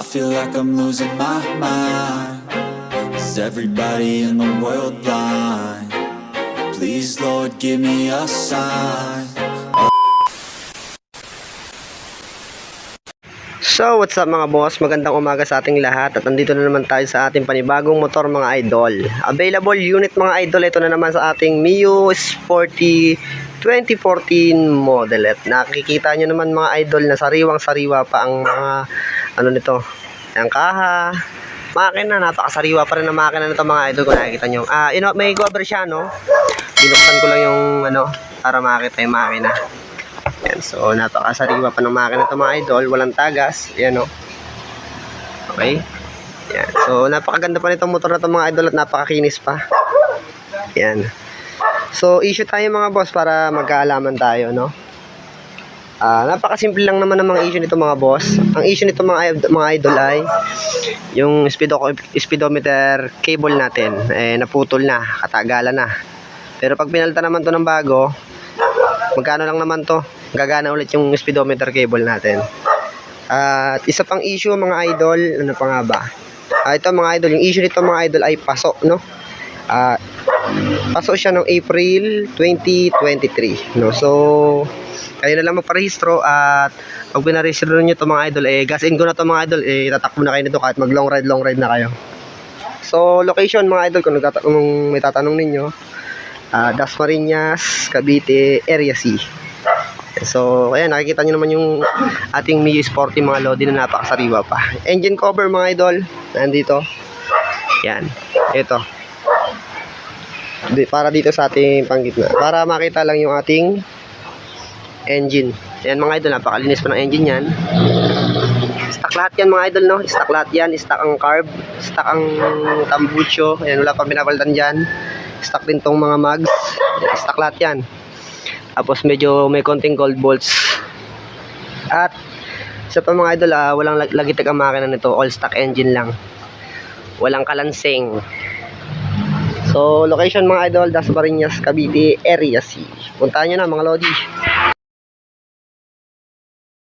I feel like I'm losing my mind. Is everybody in the world blind? Please, Lord, give me a sign. So, what's up mga boss? Magandang umaga sa ating lahat at nandito na naman tayo sa ating panibagong motor mga idol. Available unit mga idol, ito na naman sa ating Mio Sporty 2014 model. At nakikita nyo naman mga idol na sariwang sariwa pa ang mga ano nito, ang kaha, makina, napakasariwa pa rin ang makina nito mga idol kung nakikita nyo. Ah, you know, may cover siya no? Binuksan ko lang yung ano, para makita yung makina. Yan, so napakasariwa pa ng makina ito mga idol, walang tagas, yan o. Okay? Yan. So napakaganda pa nitong motor na ito mga idol at napakakinis pa. Yan. So issue tayo mga boss para magkaalaman tayo, no? Ah, napakasimple lang naman ng issue nito mga boss. Ang issue nito mga mga idol ay yung speedo speedometer cable natin. Eh naputol na, katagalan na. Pero pag pinalitan naman to ng bago, magkano lang naman to? Gagana ulit yung speedometer cable natin. At isa pang issue mga idol ano pa nga ba? Ah, ito mga idol yung issue nito mga idol ay paso no? Ah, paso siya noong April 2023 no? So kayo na lang magparehistro at pag pinarehistro nyo ito mga idol eh gasin ko na to mga idol eh tatakbo na kayo nito kahit mag long ride long ride na kayo so location mga idol kung, kung may tatanong ninyo Ah, Dasmariñas, Cavite, Area C. So, ayan, nakikita nyo naman yung ating Mio Sporty mga Lodi na napakasariwa pa. Engine cover mga idol, nandito. Yan, ito. Para dito sa ating panggitna. Para makita lang yung ating engine. Yan mga idol, napakalinis pa ng engine yan. Stock lahat yan mga idol, no? Stock lahat yan. Stock ang carb, stock ang tambucho. Ayan, wala pa pinapalitan dyan. Stock din tong mga mags. Stock lahat yan. Tapos medyo may konting gold bolts. At sa pa mga idol, ah, walang lag- lagitag ang makina nito. All stock engine lang. Walang kalansing. So, location mga idol, Dasmariñas, Cavite, Area C. Puntahan nyo na mga Lodi.